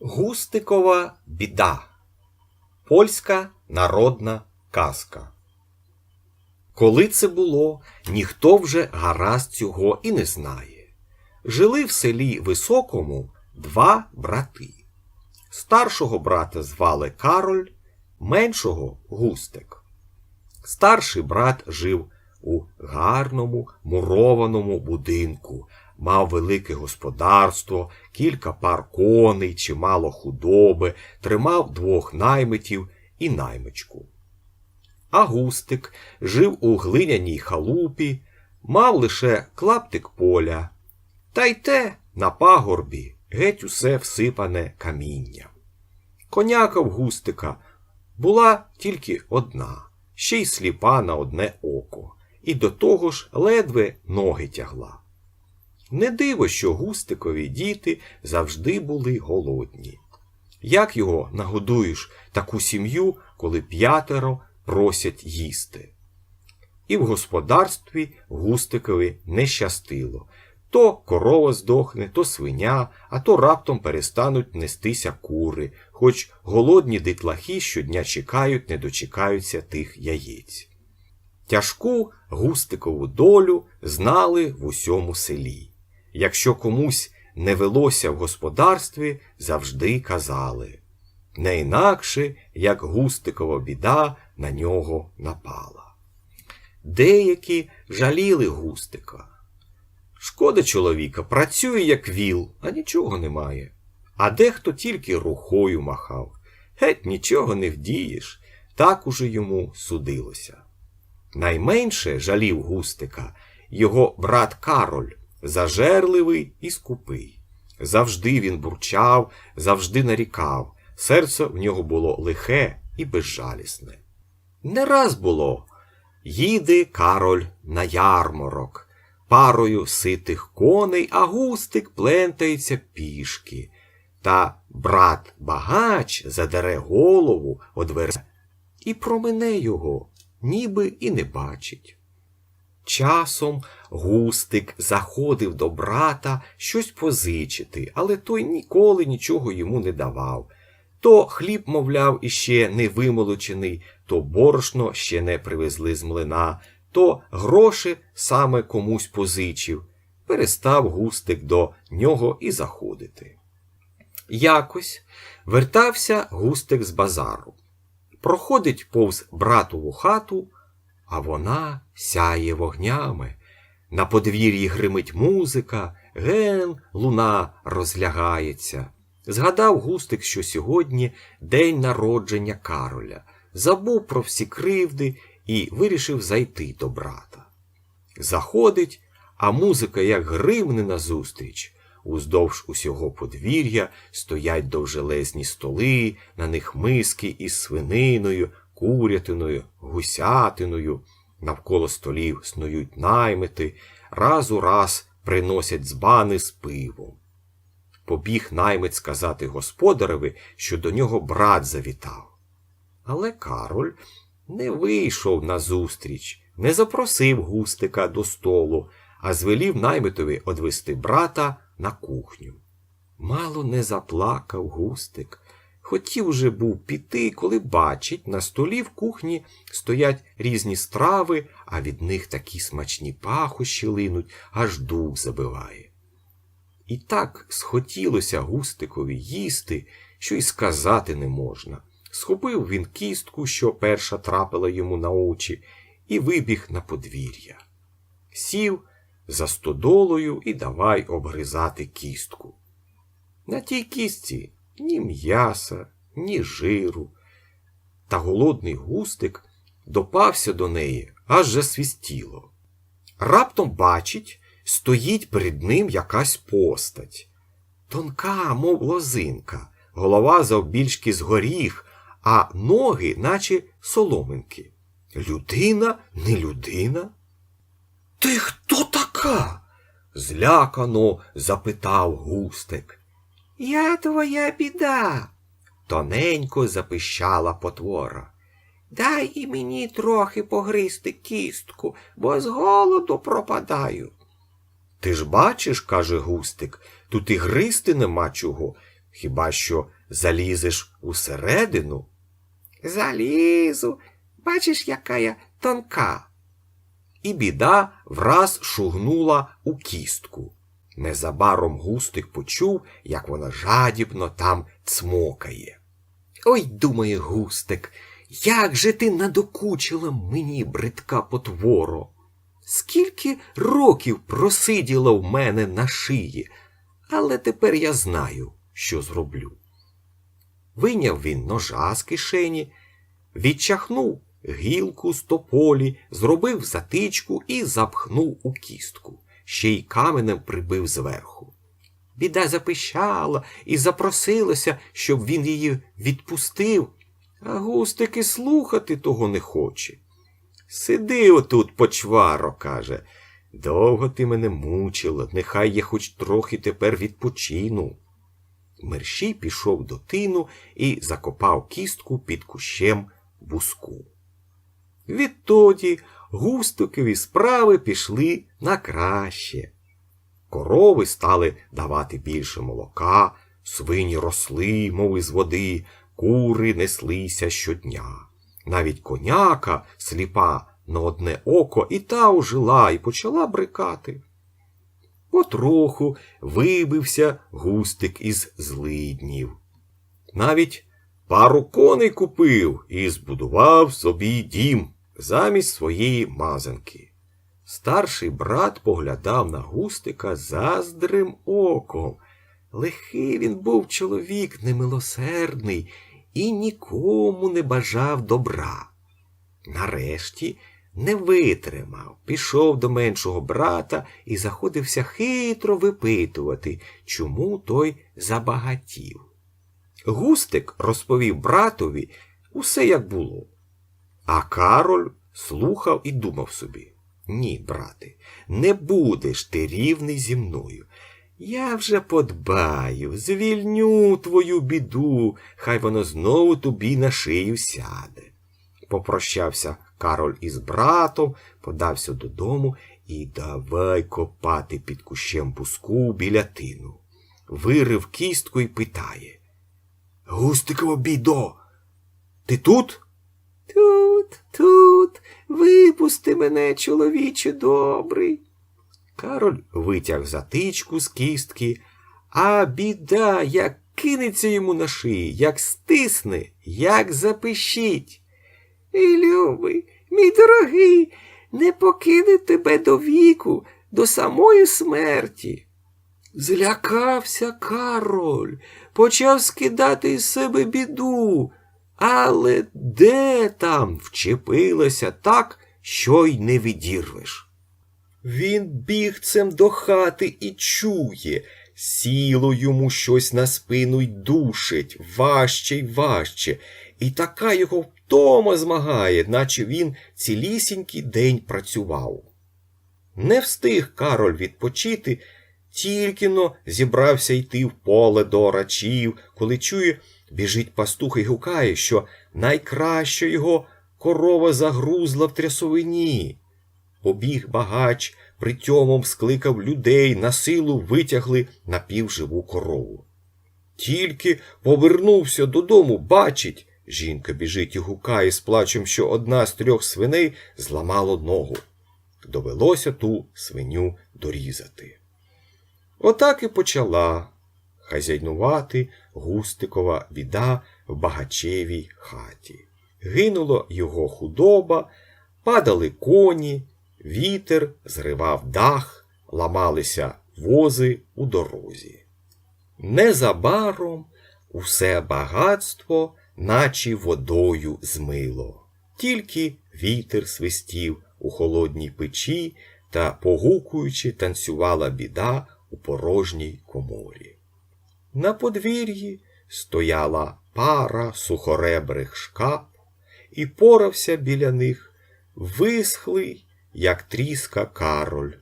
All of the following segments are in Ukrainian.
Густикова біда. Польська народна казка. Коли це було, ніхто вже гаразд цього і не знає. Жили в селі Високому два брати. Старшого брата звали Кароль, меншого Густик. Старший брат жив у гарному мурованому будинку, мав велике господарство, кілька пар коней, чимало худоби, тримав двох наймитів і наймичку. А густик жив у глиняній халупі, мав лише клаптик поля, та й те на пагорбі геть усе всипане камінням. Коняка в густика була тільки одна, ще й сліпа на одне око, і до того ж ледве ноги тягла. Не диво, що густикові діти завжди були голодні. Як його нагодуєш таку сім'ю, коли п'ятеро просять їсти? І в господарстві густикові не щастило. То корова здохне, то свиня, а то раптом перестануть нестися кури, хоч голодні дитлахи щодня чекають, не дочекаються тих яєць. Тяжку густикову долю знали в усьому селі. Якщо комусь не велося в господарстві, завжди казали не інакше, як густикова біда на нього напала. Деякі жаліли густика. Шкода чоловіка, працює, як віл, а нічого немає. А дехто тільки рукою махав. Геть нічого не вдієш, так уже йому судилося. Найменше жалів густика його брат Кароль, зажерливий і скупий. Завжди він бурчав, завжди нарікав, серце в нього було лихе і безжалісне. Не раз було. Їде Кароль на ярмарок, парою ситих коней, а густик плентається пішки. Та брат багач задере голову одвере і промине його, ніби і не бачить. Часом густик заходив до брата щось позичити, але той ніколи нічого йому не давав. То хліб, мовляв, іще не вимолочений, то борошно ще не привезли з млина, то гроші саме комусь позичив. Перестав густик до нього і заходити. Якось вертався густик з базару. Проходить повз братову хату, а вона сяє вогнями. На подвір'ї гримить музика, ген луна розлягається. Згадав густик, що сьогодні день народження Кароля, забув про всі кривди і вирішив зайти до брата. Заходить, а музика, як гривне назустріч. Уздовж усього подвір'я стоять довжелезні столи, на них миски із свининою, курятиною, гусятиною. Навколо столів снують наймити, раз у раз приносять збани з пивом. Побіг наймит сказати господареві, що до нього брат завітав. Але Кароль не вийшов назустріч, не запросив густика до столу, а звелів наймитові одвести брата на кухню. Мало не заплакав густик. Хотів уже був піти, коли бачить, на столі в кухні стоять різні страви, а від них такі смачні пахощі линуть, аж дух забиває. І так схотілося густикові їсти, що й сказати не можна. Схопив він кістку, що перша трапила йому на очі, і вибіг на подвір'я. Сів за стодолою і давай обгризати кістку. На тій кістці ні м'яса, ні жиру. Та голодний густик допався до неї, аж засвістіло. Раптом бачить, стоїть перед ним якась постать. Тонка, мов лозинка, голова завбільшки з горіх, а ноги, наче соломинки. Людина, не людина. Ти хто така? злякано запитав густик. Я твоя біда, тоненько запищала потвора. Дай і мені трохи погризти кістку, бо з голоду пропадаю. Ти ж бачиш, каже густик, тут і гризти нема чого. Хіба що залізеш усередину? Залізу. Бачиш, яка я тонка. І біда враз шугнула у кістку. Незабаром густик почув, як вона жадібно там цмокає. Ой, думає густик, як же ти надокучила мені, бридка потворо. Скільки років просиділа в мене на шиї, але тепер я знаю, що зроблю. Вийняв він ножа з кишені, відчахнув гілку з тополі, зробив затичку і запхнув у кістку, ще й каменем прибив зверху. Біда запищала і запросилася, щоб він її відпустив, а густик і слухати того не хоче. Сиди отут, почваро, каже. Довго ти мене мучила, нехай я хоч трохи тепер відпочину. Мерщій пішов до тину і закопав кістку під кущем буску. Відтоді густикові справи пішли на краще. Корови стали давати більше молока, свині росли, мов із води, кури неслися щодня. Навіть коняка, сліпа на одне око, і та ожила і почала брикати. Потроху вибився густик із злиднів. Навіть пару коней купив і збудував собі дім замість своєї мазанки. Старший брат поглядав на густика заздрим оком. Лихий він був чоловік немилосердний і нікому не бажав добра. Нарешті не витримав, пішов до меншого брата і заходився хитро випитувати, чому той забагатів. Густик розповів братові усе, як було. А Кароль слухав і думав собі ні, брате, не будеш ти рівний зі мною. Я вже подбаю, звільню твою біду, хай воно знову тобі на шию сяде. Попрощався Кароль із братом, подався додому і давай копати під кущем буску біля тину. Вирив кістку і питає. Густиково бідо, ти тут? Тут, тут, випусти мене, чоловіче добрий. Кароль витяг затичку з кістки, а біда, як кинеться йому на шиї, як стисне, як запишіть. Ей, любий, мій дорогий, не покине тебе до віку, до самої смерті. Злякався Кароль, почав скидати із себе біду, але де там вчепилося так, що й не відірвеш. Він бігцем до хати і чує, сіло йому щось на спину й душить, важче й важче, і така його втома змагає, наче він цілісінький день працював. Не встиг Кароль відпочити, тільки но зібрався йти в поле до рачів, коли чує, біжить пастух і гукає, що найкраще його корова загрузла в трясовині. Побіг багач, притьомом скликав людей, на силу витягли напівживу корову. Тільки повернувся додому, бачить, жінка біжить і гукає з плачем, що одна з трьох свиней зламала ногу. Довелося ту свиню дорізати. Отак і почала хазяйнувати густикова біда в багачевій хаті. Гинуло його худоба, падали коні, вітер зривав дах, ламалися вози у дорозі. Незабаром усе багатство, наче водою змило, тільки вітер свистів у холодній печі та, погукуючи, танцювала біда у порожній коморі. На подвір'ї стояла пара сухоребрих шкап, і порався біля них висхлий, як тріска кароль,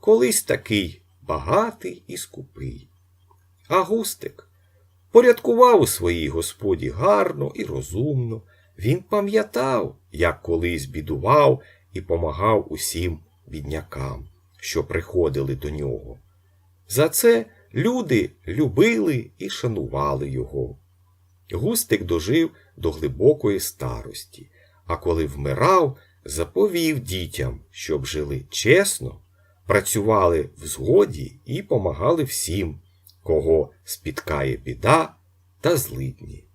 колись такий багатий і скупий. А густик порядкував у своїй господі гарно і розумно. Він пам'ятав, як колись бідував і помагав усім біднякам, що приходили до нього. За це Люди любили і шанували його. Густик дожив до глибокої старості, а коли вмирав, заповів дітям, щоб жили чесно, працювали в згоді і помагали всім, кого спіткає біда та злидні.